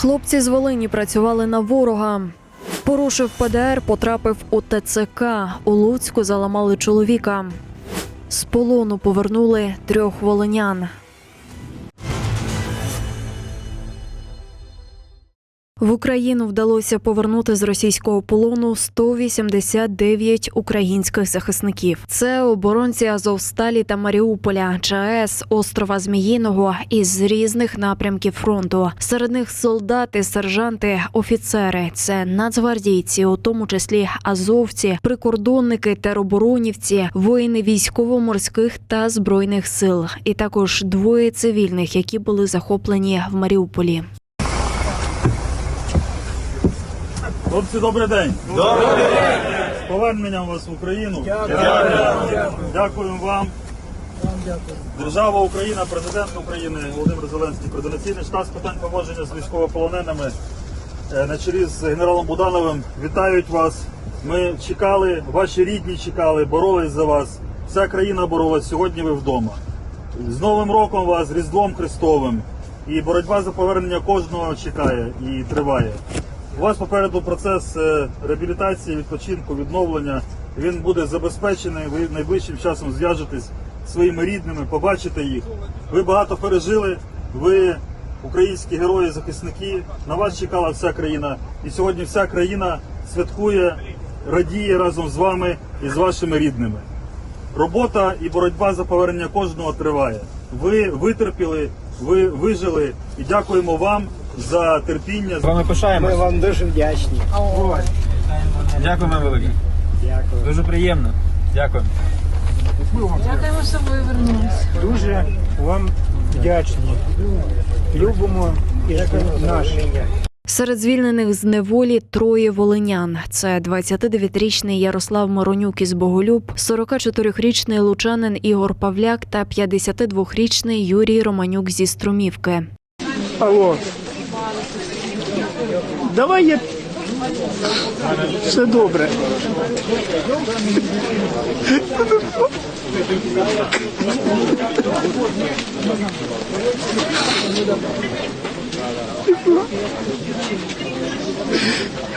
Хлопці з Волині працювали на ворога. Порушив ПДР, потрапив у ТЦК. У Луцьку заламали чоловіка. З полону повернули трьох волинян. В Україну вдалося повернути з російського полону 189 українських захисників. Це оборонці Азовсталі та Маріуполя, ЧАЕС, острова Зміїного із різних напрямків фронту. Серед них солдати, сержанти, офіцери. Це нацгвардійці, у тому числі азовці, прикордонники, тероборонівці, воїни військово-морських та збройних сил, і також двоє цивільних, які були захоплені в Маріуполі. Хлопці, добрий день. Добрий день. З поверненням вас в Україну. Дякую. Дякуємо вам. Держава Україна, президент України Володимир Зеленський, координаційний штаб з питань поводження з військовополоненими е, на чолі з генералом Будановим вітають вас. Ми чекали, ваші рідні чекали, боролись за вас. Вся країна боролась. Сьогодні ви вдома. З Новим роком вас, з Різдвом Христовим. І боротьба за повернення кожного чекає і триває. У вас попереду процес е, реабілітації, відпочинку, відновлення. Він буде забезпечений. Ви найближчим часом зв'яжетесь зі своїми рідними, побачите їх. Ви багато пережили. Ви українські герої, захисники. На вас чекала вся країна. І сьогодні вся країна святкує, радіє разом з вами і з вашими рідними. Робота і боротьба за повернення кожного триває. Ви витерпіли, ви вижили і дякуємо вам за терпіння. З вами Ми вам дуже вдячні. Дякую вам велике. Дякую. Дуже приємно. Дякую. Дякуємо, що ви вернулися. Дуже вам вдячні. Любимо і наші. Серед звільнених з неволі троє волинян. Це 29-річний Ярослав Моронюк із Боголюб, 44-річний лучанин Ігор Павляк та 52-річний Юрій Романюк зі Струмівки. Алло. Давай я. Все добре.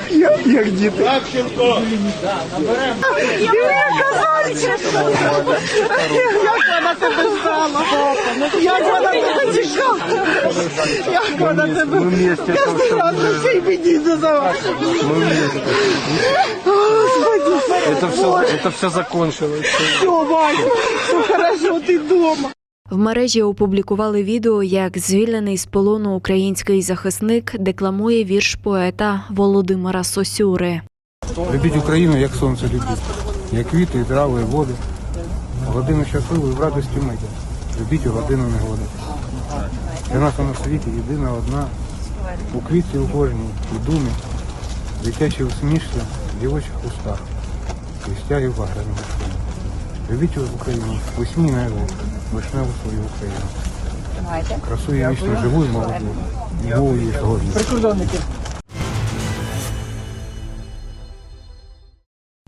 Я, як діти. Як вона тебе папа? Як вона тебе чекала? Як вона тебе? Кожен раз цей мені задавав. Это все, это все закончилось. Все, Вася, все хорошо, ти вдома. В мережі опублікували відео, як звільнений з полону український захисник декламує вірш поета Володимира Сосюри. Любіть Україну, як сонце любіть, як квіти, і трави, і води. Годину щасливу і в радості миті. Любіть у годину негоди. Для нас на світі єдина одна. У квітці у кожній, у думі, дитячі усмішці, дівочих устах, і стяги в Любіть Україну, усмій найву, вишневу свою Україну. Красу її вічно живу і молоду, і є сьогодні. годну.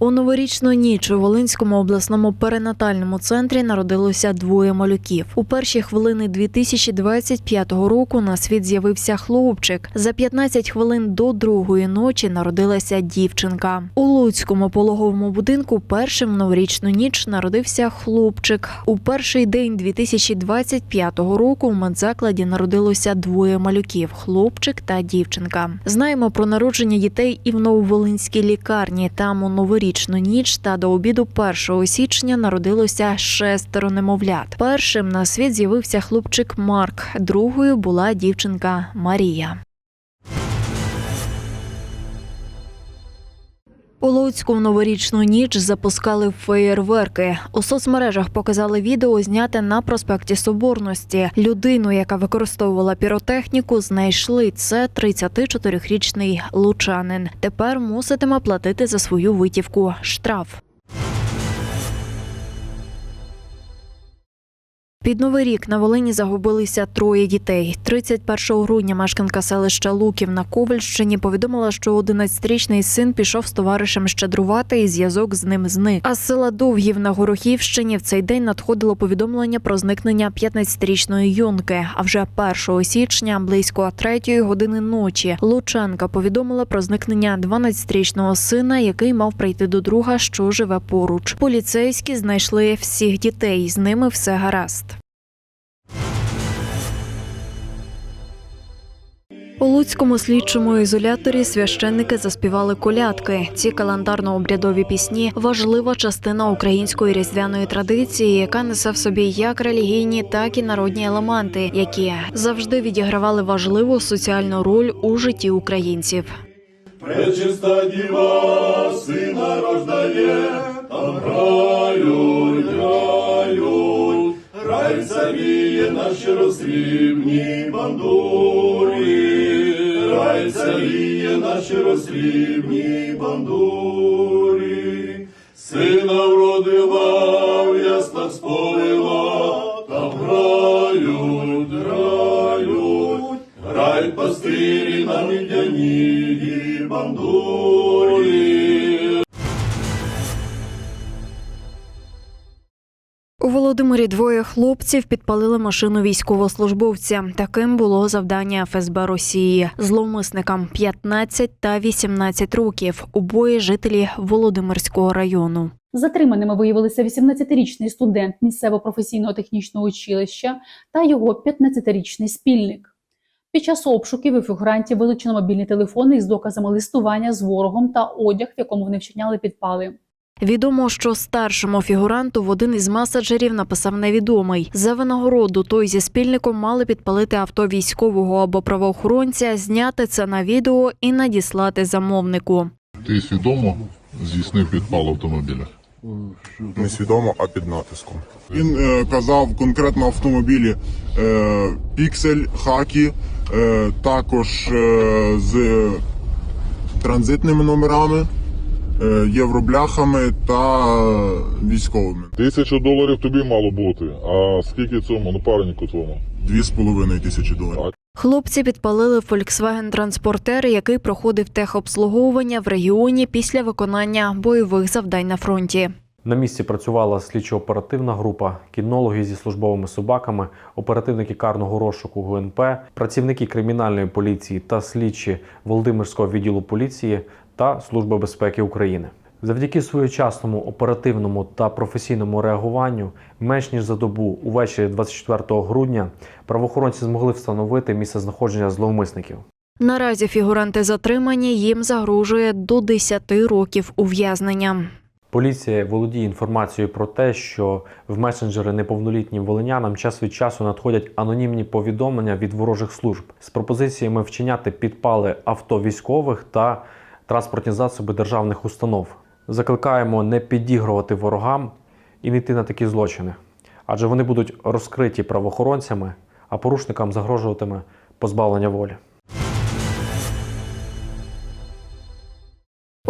У новорічну ніч у Волинському обласному перинатальному центрі народилося двоє малюків. У перші хвилини 2025 року на світ з'явився хлопчик. За 15 хвилин до другої ночі народилася дівчинка. У Луцькому пологовому будинку першим в новорічну ніч народився хлопчик. У перший день 2025 року в медзакладі народилося двоє малюків хлопчик та дівчинка. Знаємо про народження дітей і в Нововолинській лікарні. Там у новорічну ніч та до обіду 1 січня народилося шестеро немовлят. Першим на світ з'явився хлопчик Марк, другою була дівчинка Марія. У Луцьку в новорічну ніч запускали феєрверки. У соцмережах показали відео, зняте на проспекті Соборності. Людину, яка використовувала піротехніку, знайшли. Це 34-річний лучанин. Тепер муситиме платити за свою витівку штраф. Під новий рік на Волині загубилися троє дітей. 31 грудня мешканка селища Луків на Ковальщині повідомила, що 11-річний син пішов з товаришем щедрувати, і зв'язок з ним зник. А з села Довгів на Горохівщині в цей день надходило повідомлення про зникнення 15-річної юнки. А вже 1 січня, близько 3 години ночі, Лучанка повідомила про зникнення 12-річного сина, який мав прийти до друга, що живе поруч. Поліцейські знайшли всіх дітей. З ними все гаразд. У Луцькому слідчому ізоляторі священники заспівали колядки. Ці календарно-обрядові пісні важлива частина української різдвяної традиції, яка несе в собі як релігійні, так і народні елементи, які завжди відігравали важливу соціальну роль у житті українців. Пречиста діва сина рождає, там грають, грають, рай царіє на щиросрібній бандурі, рай царіє наші розрібні бандурі, сина вродила, в яснах сповила, та грають, грають, грай пастирі на мідяні бандурі. Володимирі двоє хлопців підпалили машину військовослужбовця. Таким було завдання ФСБ Росії. Зловмисникам 15 та 18 років. Обоє жителі Володимирського району. Затриманими виявилися 18-річний студент місцевого професійного технічного училища та його 15-річний спільник. Під час обшуків у фігурантів вилучено мобільні телефони із доказами листування з ворогом та одяг, в якому вони вчиняли підпали. Відомо, що старшому фігуранту в один із меседжерів написав невідомий. За винагороду той зі спільником мали підпалити авто військового або правоохоронця, зняти це на відео і надіслати замовнику. Ти свідомо здійснив підпал автомобіля? Несвідомо, а під натиском. Він е, казав конкретно автомобілі е, Піксель, Хакі, е, також е, з транзитними номерами, євробляхами та військовими. Тисячу доларів тобі мало бути. А скільки цьому напарнику твоєму? Дві з половиною тисячі доларів. Хлопці підпалили Volkswagen транспортер, який проходив техобслуговування в регіоні після виконання бойових завдань на фронті. На місці працювала слідчо-оперативна група, кінологи зі службовими собаками, оперативники карного розшуку ГУНП, працівники кримінальної поліції та слідчі Володимирського відділу поліції та Служби безпеки України. Завдяки своєчасному оперативному та професійному реагуванню, менш ніж за добу увечері 24 грудня правоохоронці змогли встановити місце знаходження зловмисників. Наразі фігуранти затримані, їм загрожує до 10 років ув'язнення. Поліція володіє інформацією про те, що в месенджери неповнолітнім волинянам час від часу надходять анонімні повідомлення від ворожих служб з пропозиціями вчиняти підпали авто військових та транспортні засоби державних установ. Закликаємо не підігрувати ворогам і не йти на такі злочини, адже вони будуть розкриті правоохоронцями, а порушникам загрожуватиме позбавлення волі.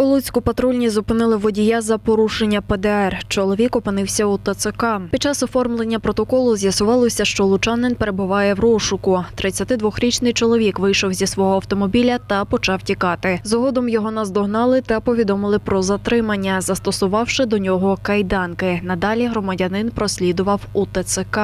У Луцьку патрульні зупинили водія за порушення ПДР. Чоловік опинився у ТЦК. Під час оформлення протоколу з'ясувалося, що лучанин перебуває в розшуку. 32-річний чоловік вийшов зі свого автомобіля та почав тікати. Згодом його наздогнали та повідомили про затримання, застосувавши до нього кайданки. Надалі громадянин прослідував у ТЦК.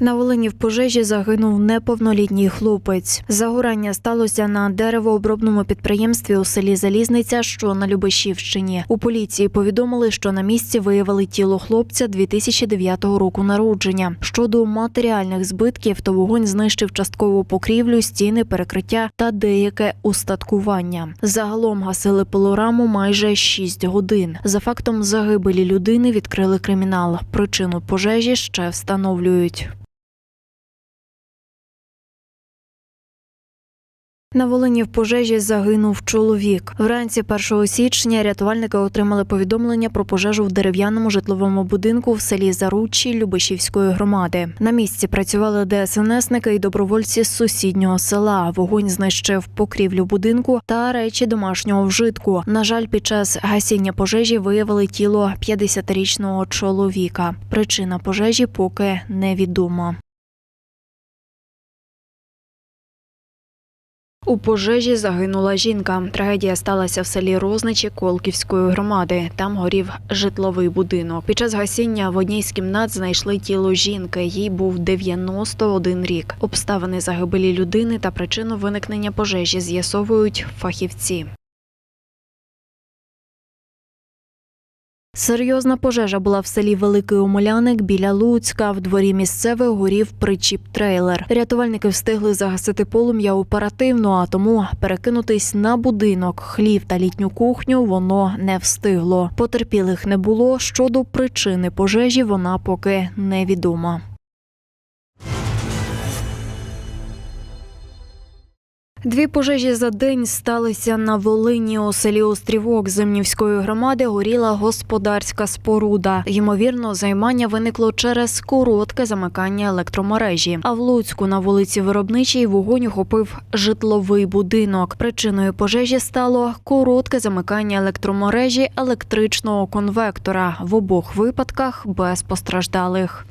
На Волині в пожежі загинув неповнолітній хлопець. Загорання сталося на деревообробному підприємстві у селі Залізниця, що на Любешівщині. У поліції повідомили, що на місці виявили тіло хлопця 2009 року народження. Щодо матеріальних збитків, то вогонь знищив часткову покрівлю, стіни, перекриття та деяке устаткування. Загалом гасили пилораму майже 6 годин. За фактом загибелі людини відкрили кримінал. Причину пожежі ще встановлюють. На Волині в пожежі загинув чоловік. Вранці 1 січня рятувальники отримали повідомлення про пожежу в дерев'яному житловому будинку в селі Заруччі Любишівської громади. На місці працювали ДСНСники і добровольці з сусіднього села. Вогонь знищив покрівлю будинку та речі домашнього вжитку. На жаль, під час гасіння пожежі виявили тіло 50-річного чоловіка. Причина пожежі поки невідома. У пожежі загинула жінка. Трагедія сталася в селі Розничі Колківської громади. Там горів житловий будинок. Під час гасіння в одній з кімнат знайшли тіло жінки. Їй був 91 рік. Обставини загибелі людини та причину виникнення пожежі з'ясовують фахівці. Серйозна пожежа була в селі Великий Омоляник біля Луцька. В дворі місцевих горів причіп-трейлер. Рятувальники встигли загасити полум'я оперативно, а тому перекинутись на будинок, хлів та літню кухню воно не встигло. Потерпілих не було. Щодо причини пожежі вона поки невідома. Дві пожежі за день сталися на Волині. У селі Острівок Зимнівської громади горіла господарська споруда. Ймовірно, займання виникло через коротке замикання електромережі. А в Луцьку на вулиці Виробничій вогонь охопив житловий будинок. Причиною пожежі стало коротке замикання електромережі електричного конвектора. В обох випадках без постраждалих.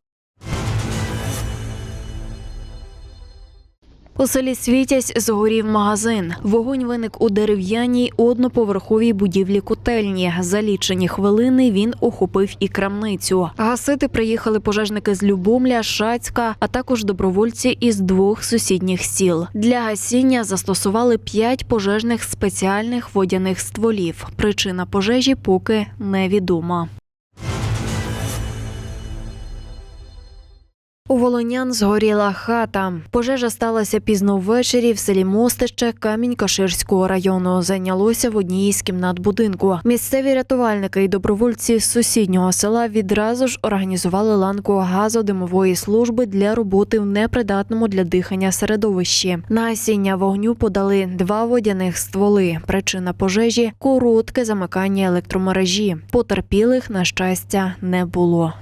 У селі Світязь згорів магазин. Вогонь виник у дерев'яній одноповерховій будівлі котельні. За лічені хвилини він охопив і крамницю. Гасити приїхали пожежники з Любомля, Шацька, а також добровольці із двох сусідніх сіл. Для гасіння застосували п'ять пожежних спеціальних водяних стволів. Причина пожежі поки невідома. У Волонян згоріла хата. Пожежа сталася пізно ввечері в селі Мостище Камінь-Каширського району. Зайнялося в одній із кімнат будинку. Місцеві рятувальники і добровольці з сусіднього села відразу ж організували ланку газодимової служби для роботи в непридатному для дихання середовищі. На гасіння вогню подали два водяних стволи. Причина пожежі коротке замикання електромережі. Потерпілих, на щастя, не було.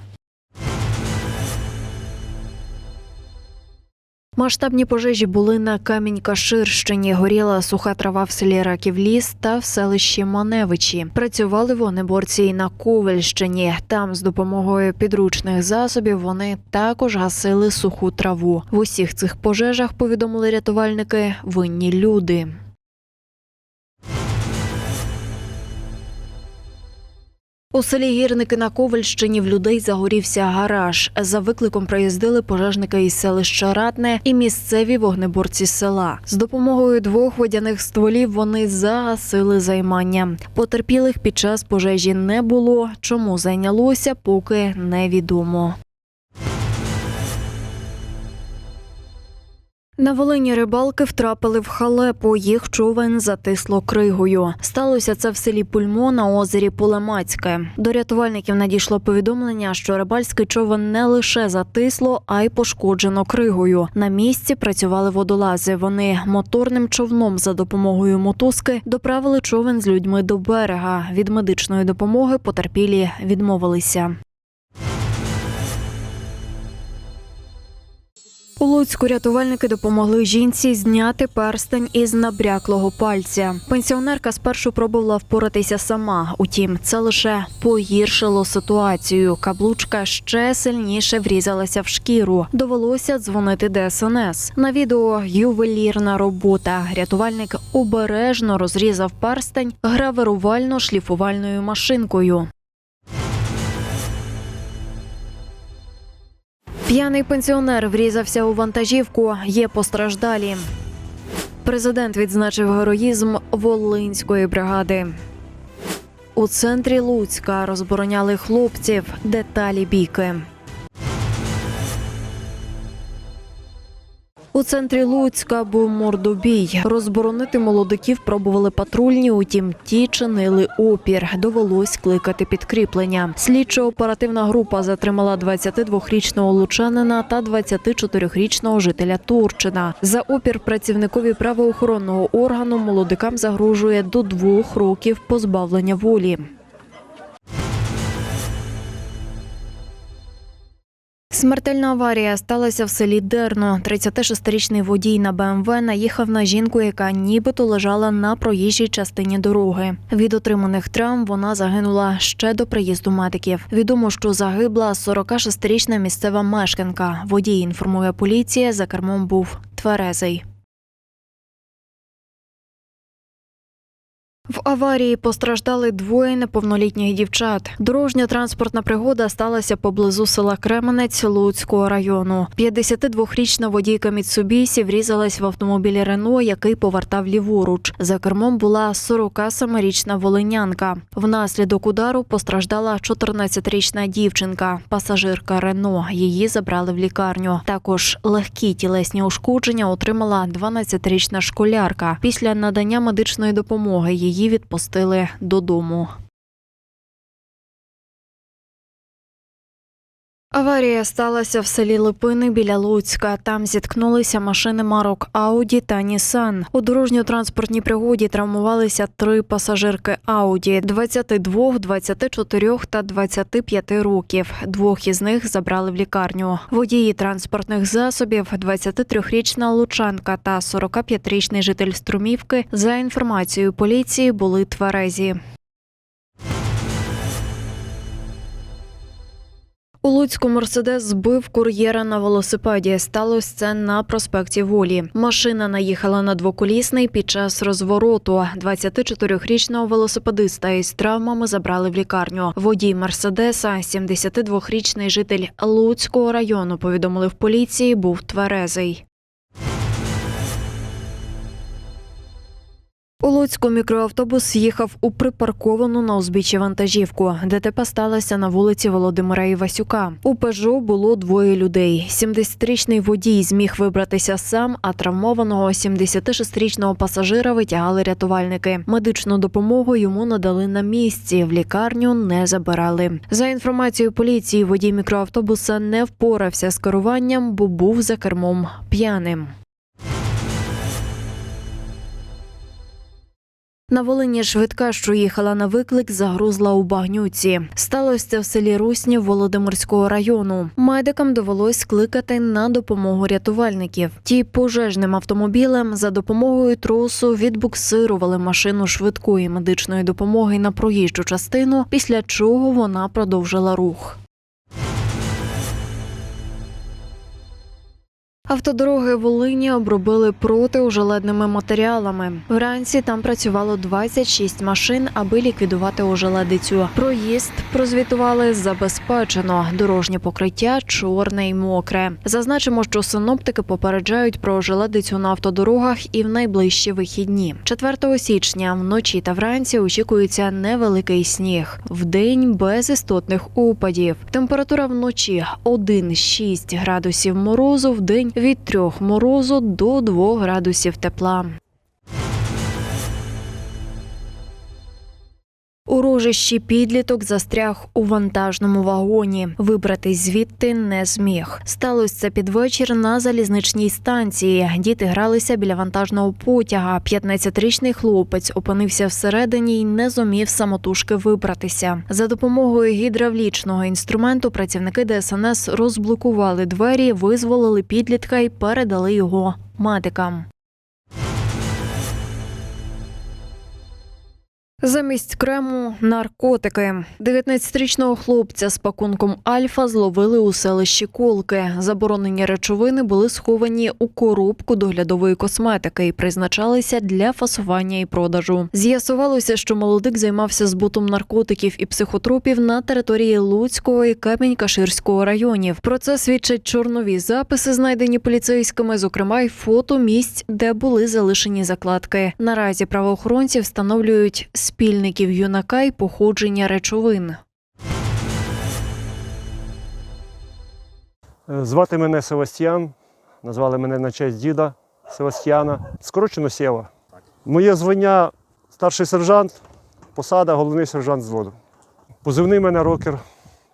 Масштабні пожежі були на Камінь-Каширщині. Горіла суха трава в селі Раківліс та в селищі Маневичі. Працювали вогнеборці і на Ковельщині. Там з допомогою підручних засобів вони також гасили суху траву. В усіх цих пожежах повідомили рятувальники винні люди. У селі Гірники на Ковальщині в людей загорівся гараж. За викликом приїздили пожежники із селища Ратне і місцеві вогнеборці села. З допомогою двох водяних стволів вони загасили займання. Потерпілих під час пожежі не було. Чому зайнялося, поки невідомо. На Волині рибалки втрапили в халепу. Їх човен затисло кригою. Сталося це в селі Пульмо на озері Полемацьке. До рятувальників надійшло повідомлення, що рибальський човен не лише затисло, а й пошкоджено кригою. На місці працювали водолази. Вони моторним човном за допомогою мотузки доправили човен з людьми до берега. Від медичної допомоги потерпілі відмовилися. У Луцьку рятувальники допомогли жінці зняти перстень із набряклого пальця. Пенсіонерка спершу пробувала впоратися сама. Утім, це лише погіршило ситуацію. Каблучка ще сильніше врізалася в шкіру. Довелося дзвонити ДСНС. На відео ювелірна робота. Рятувальник обережно розрізав перстень гравирувально-шліфувальною машинкою. П'яний пенсіонер врізався у вантажівку. Є постраждалі. Президент відзначив героїзм Волинської бригади. У центрі Луцька розбороняли хлопців. Деталі бійки. У центрі Луцька був мордобій. Розборонити молодиків пробували патрульні, утім ті чинили опір. Довелось кликати підкріплення. Слідчо-оперативна група затримала 22-річного лучанина та 24-річного жителя Турчина. За опір працівникові правоохоронного органу молодикам загрожує до двох років позбавлення волі. Смертельна аварія сталася в селі Дерно. 36-річний водій на БМВ наїхав на жінку, яка нібито лежала на проїжджій частині дороги. Від отриманих травм вона загинула ще до приїзду медиків. Відомо, що загибла 46-річна місцева мешканка. Водій інформує поліція. За кермом був тверезий. В аварії постраждали двоє неповнолітніх дівчат. Дорожня транспортна пригода сталася поблизу села Кременець Луцького району. 52-річна водійка Міцубісі врізалась в автомобілі Рено, який повертав ліворуч. За кермом була 47-річна волинянка. Внаслідок удару постраждала 14-річна дівчинка, пасажирка Рено. Її забрали в лікарню. Також легкі тілесні ушкодження отримала 12-річна школярка. Після надання медичної допомоги її відпустили додому. Аварія сталася в селі Липини біля Луцька. Там зіткнулися машини марок Ауді та Нісан. У дорожньо-транспортній пригоді травмувалися три пасажирки Ауді 22, 24 та 25 років. Двох із них забрали в лікарню. Водії транспортних засобів, 23-річна лучанка та 45-річний житель Струмівки, за інформацією поліції, були тверезі. У Луцьку Мерседес збив кур'єра на велосипеді. Сталося це на проспекті Волі. Машина наїхала на двоколісний під час розвороту. 24-річного велосипедиста із травмами забрали в лікарню. Водій Мерседеса, 72-річний житель Луцького району, повідомили в поліції, був тверезий. У Луцьку мікроавтобус їхав у припарковану на узбіччі вантажівку. ДТП сталося на вулиці Володимира Івасюка. У Пежо було двоє людей. 70-річний водій зміг вибратися сам, а травмованого 76-річного пасажира витягали рятувальники. Медичну допомогу йому надали на місці. В лікарню не забирали. За інформацією поліції, водій мікроавтобуса не впорався з керуванням, бо був за кермом п'яним. На Волині швидка, що їхала на виклик, загрузла у багнюці. Сталося це в селі Руснів Володимирського району. Медикам довелось кликати на допомогу рятувальників. Ті пожежним автомобілем за допомогою тросу відбуксирували машину швидкої медичної допомоги на проїжджу частину, після чого вона продовжила рух. Автодороги Волині обробили протиожеледними матеріалами. Вранці там працювало 26 машин, аби ліквідувати ожеледицю. Проїзд прозвітували забезпечено. Дорожнє покриття чорне й мокре. Зазначимо, що синоптики попереджають про ожеледицю на автодорогах і в найближчі вихідні. 4 січня вночі та вранці очікується невеликий сніг. Вдень без істотних опадів. Температура вночі 1-6 градусів морозу, вдень від 3 морозу до 2 градусів тепла. У рожищі підліток застряг у вантажному вагоні. Вибратись звідти не зміг. Сталося це під вечір на залізничній станції. Діти гралися біля вантажного потяга. 15-річний хлопець опинився всередині й не зумів самотужки вибратися. За допомогою гідравлічного інструменту працівники ДСНС розблокували двері, визволили підлітка і передали його медикам. Замість крему наркотики. 19-річного хлопця з пакунком Альфа зловили у селищі Колки. Заборонені речовини були сховані у коробку доглядової косметики і призначалися для фасування і продажу. З'ясувалося, що молодик займався збутом наркотиків і психотропів на території Луцького і Камінь-Каширського районів. Про це свідчать чорнові записи, знайдені поліцейськими, зокрема й фото місць, де були залишені закладки. Наразі правоохоронці встановлюють спільників юнака і походження речовин. Звати мене Севастьян. Назвали мене на честь діда Севастьяна. Скорочено Сєва. Моє звання старший сержант, посада головний сержант взводу. Позивний мене рокер,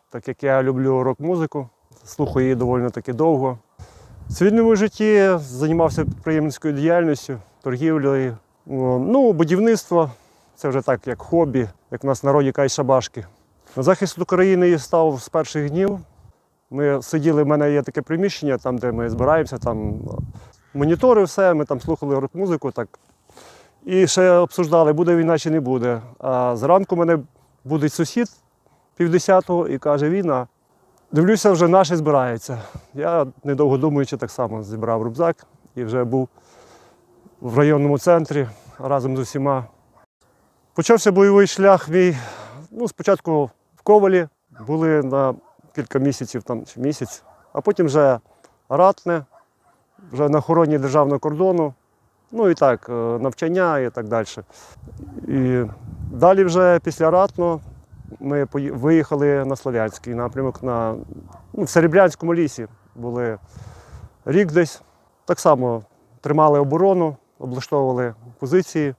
так як я люблю рок-музику, слухаю її доволі таки довго. В цивільному житті займався підприємницькою діяльністю, торгівлею, ну, будівництво. Це вже так, як хобі, як в нас в народі кажуть шабашки. На захист України став з перших днів. Ми сиділи, в мене є таке приміщення, там, де ми збираємося, там монітори, все, ми там слухали рок-музику. Так. І ще обсуждали, буде війна чи не буде. А зранку мене буде сусід півдесятого і каже, війна. Дивлюся, вже наші збираються. Я, недовго думаючи, так само зібрав рюкзак і вже був в районному центрі разом з усіма. Почався бойовий шлях мій. Ну, спочатку в Ковалі були на кілька місяців, там чи місяць, а потім вже ратне, вже на охороні державного кордону. Ну і так, е, навчання і так далі. І далі вже після ратно ми виїхали на Слов'янський напрямок, на, ну, в Серебрянському лісі були рік десь. Так само тримали оборону, облаштовували позиції.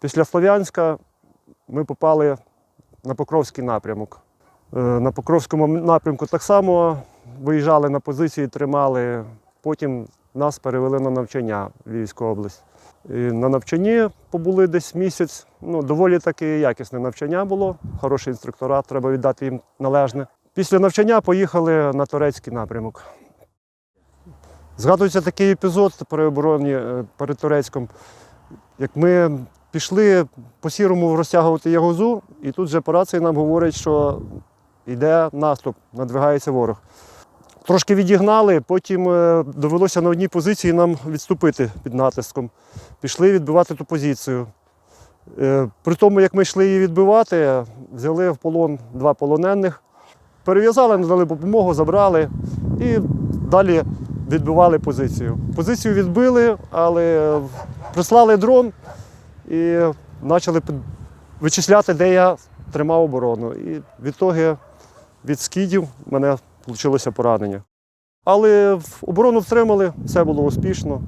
Після Слов'янська ми попали на Покровський напрямок. Е, На Покровському напрямку так само виїжджали на позиції, тримали. Потім нас перевели на навчання в Львівську область. І на навчанні побули десь місяць. Ну, доволі таки якісне навчання було, хороший інструкторат, треба віддати їм належне. Після навчання поїхали на турецький напрямок. Згадується такий епізод при обороні е, перед Турецьком, як ми пішли по сірому розтягувати ягозу, і тут же по рації нам говорять, що йде наступ, надвигається ворог. Трошки відігнали, потім е, довелося на одній позиції нам відступити під натиском. Пішли відбивати ту позицію. Е, При тому, як ми йшли її відбивати, взяли в полон два полонених, перев'язали, надали допомогу, забрали і далі відбивали позицію. Позицію відбили, але прислали дрон і почали вичисляти, де я тримав оборону. І відтоді від скидів мене вийшло поранення. Але оборону втримали, все було успішно.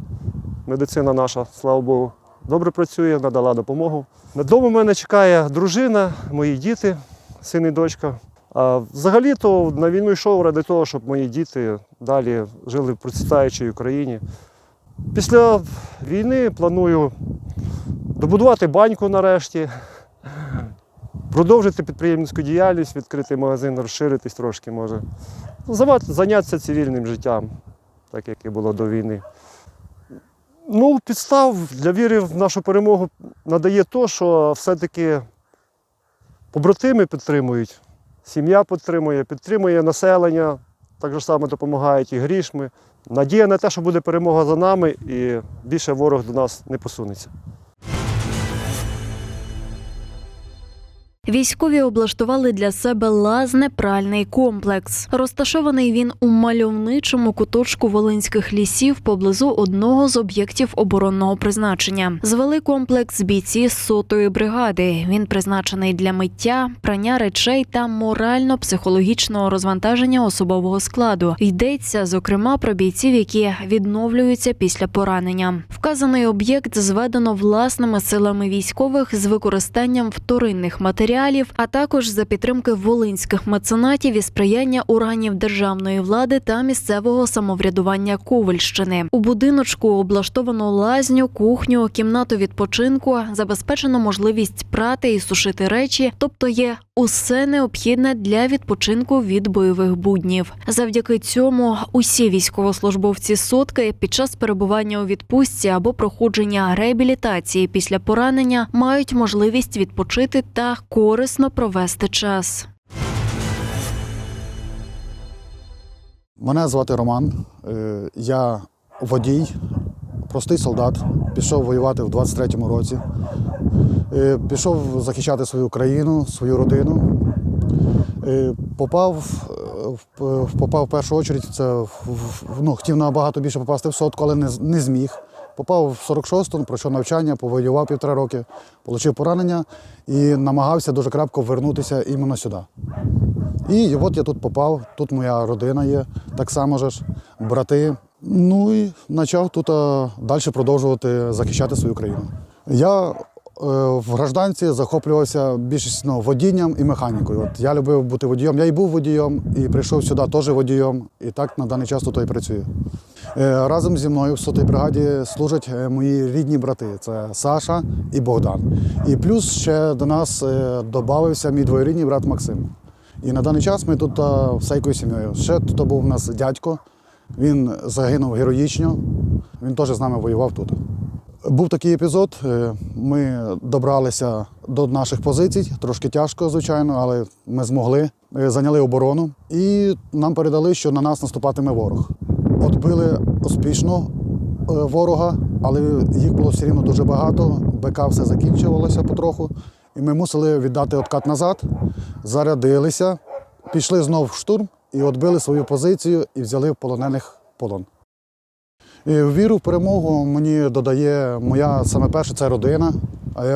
Медицина наша, слава Богу, добре працює, надала допомогу. На мене чекає дружина, мої діти, син і дочка. А взагалі-то на війну йшов ради того, щоб мої діти далі жили в процвітаючій Україні. Після війни планую добудувати баньку нарешті, продовжити підприємницьку діяльність, відкрити магазин, розширитись трошки може. Зайнятися цивільним життям, так як і було до війни. Ну, підстав для віри в нашу перемогу надає то, що все-таки побратими підтримують, сім'я підтримує, підтримує населення, так само допомагають і грішми. Надія на те, що буде перемога за нами і більше ворог до нас не посунеться. Військові облаштували для себе лазне-пральний комплекс. Розташований він у мальовничому куточку волинських лісів поблизу одного з об'єктів оборонного призначення. Звели комплекс бійці сотої бригади. Він призначений для миття, прання речей та морально-психологічного розвантаження особового складу. Йдеться зокрема про бійців, які відновлюються після поранення. Вказаний об'єкт зведено власними силами військових з використанням вторинних матеріалів, а також за підтримки волинських меценатів і сприяння органів державної влади та місцевого самоврядування Ковальщини. У будиночку облаштовано лазню, кухню, кімнату відпочинку, забезпечено можливість прати і сушити речі, тобто є усе необхідне для відпочинку від бойових буднів. Завдяки цьому усі військовослужбовці сотки під час перебування у відпустці або проходження реабілітації після поранення мають можливість відпочити та корисно провести час. Мене звати Роман. Е, Я водій, простий солдат. Пішов воювати в 23-му році. Е, Пішов захищати свою країну, свою родину. Е, Попав, попав в першу чергу, це ну, хотів набагато більше попасти в сотку, але не, не зміг. Попав в 46-му, пройшов навчання, повоював півтора роки, отримав поранення і намагався дуже крапко вернутися іменно сюди. І от я тут попав, тут моя родина є, так само ж, брати, Ну і почав тут далі продовжувати захищати свою країну. Я е, в гражданці захоплювався більшість ну, водінням і механікою. От я любив бути водієм. Я і був водієм, і прийшов сюди теж водієм. І так на даний час тут і працюю. Е, Разом зі мною в сотій бригаді служать е, мої рідні брати. Це Саша і Богдан. І плюс ще до нас е, додався мій двоюрідний брат Максим. І на даний час ми тут а, всейкою сім'єю. Ще тут був у нас дядько. Він загинув героїчно. Він теж з нами воював тут. Був такий епізод. Ми добралися до наших позицій. Трошки тяжко, звичайно, але ми змогли. Зайняли оборону і нам передали, що на нас наступатиме ворог. Отбили успішно е, ворога, але їх було все рівно дуже багато. БК все закінчувалося потроху. І ми мусили віддати откат назад, зарядилися, пішли знов в штурм і відбили свою позицію і взяли полонених полон. І віру в перемогу мені додає моя саме перше це родина,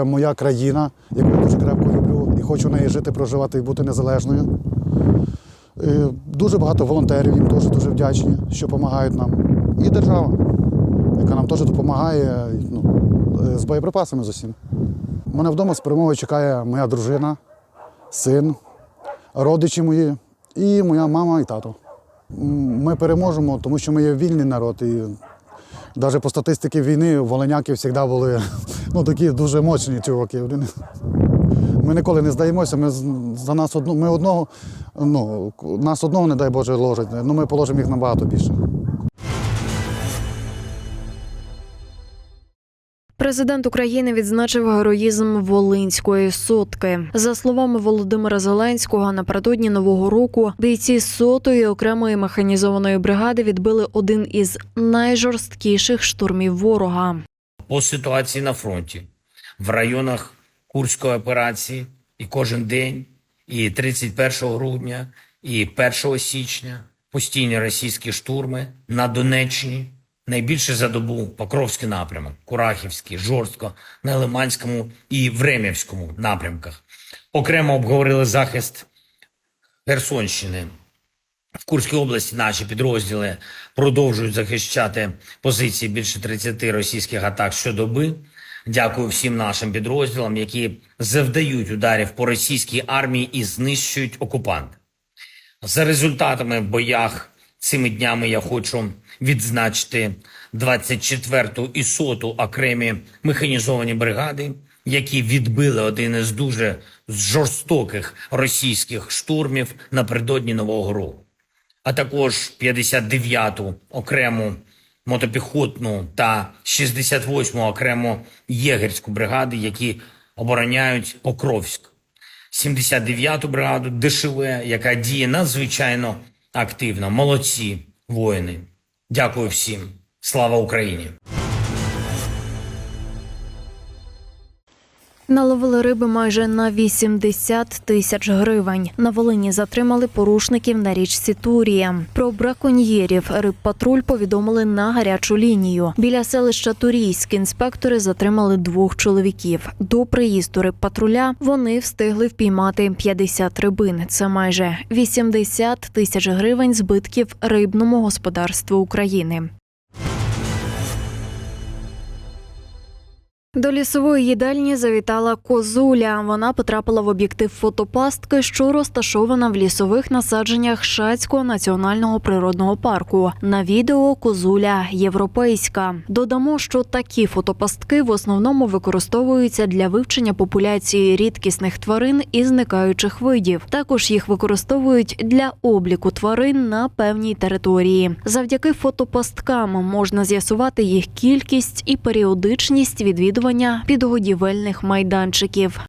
моя країна, яку я дуже крепко люблю і хочу в неї жити, проживати і бути незалежною. Е, Дуже багато волонтерів їм теж дуже вдячні, що допомагають нам. І держава, яка нам теж допомагає ну, е, з боєприпасами з усім. У Мене вдома з перемогою чекає моя дружина, син, родичі мої і моя мама і тато. Ми переможемо, тому що ми є вільний народ. І навіть по статистиці війни волиняки завжди були ну, такі дуже мощні чуваки. Ми ніколи не здаємося. Ми за нас одну, ми одного, ну, нас одного, не дай Боже, ложать. Ну, ми положимо їх набагато більше. Президент України відзначив героїзм Волинської сотки. За словами Володимира Зеленського, напередодні нового року бійці сотої окремої механізованої бригади відбили один із найжорсткіших штурмів ворога. по ситуації на фронті в районах Курської операції і кожен день, і 31 грудня, і 1 січня постійні російські штурми на Донеччині. Найбільше за добу Покровський напрямок, Курахівський, Жорстко, на Лиманському і Времівському напрямках. Окремо обговорили захист Херсонщини. В Курській області наші підрозділи продовжують захищати позиції більше 30 російських атак щодоби. Дякую всім нашим підрозділам, які завдають ударів по російській армії і знищують окупанта. За результатами в боях цими днями я хочу відзначити 24-ту і 100-ту окремі механізовані бригади, які відбили один із дуже жорстоких російських штурмів напередодні Нового року а також 59-ту окрему мотопіхотну та 68-му окрему єгерську бригади, які обороняють Покровськ, 79-ту бригаду ДШВ, яка діє надзвичайно активно. Молодці воїни. Дякую всім. Слава Україні! Наловили риби майже на 80 тисяч гривень. На Волині затримали порушників на річці Турія. Про браконьєрів рибпатруль повідомили на гарячу лінію. Біля селища Турійськ інспектори затримали двох чоловіків. До приїзду рибпатруля вони встигли впіймати 50 рибин. Це майже 80 тисяч гривень збитків рибному господарству України. До лісової їдальні завітала козуля. Вона потрапила в об'єктив фотопастки, що розташована в лісових насадженнях Шацького національного природного парку. На відео козуля європейська. Додамо, що такі фотопастки в основному використовуються для вивчення популяції рідкісних тварин і зникаючих видів. Також їх використовують для обліку тварин на певній території. Завдяки фотопасткам можна з'ясувати їх кількість і періодичність відвідування підгодівельних майданчиків.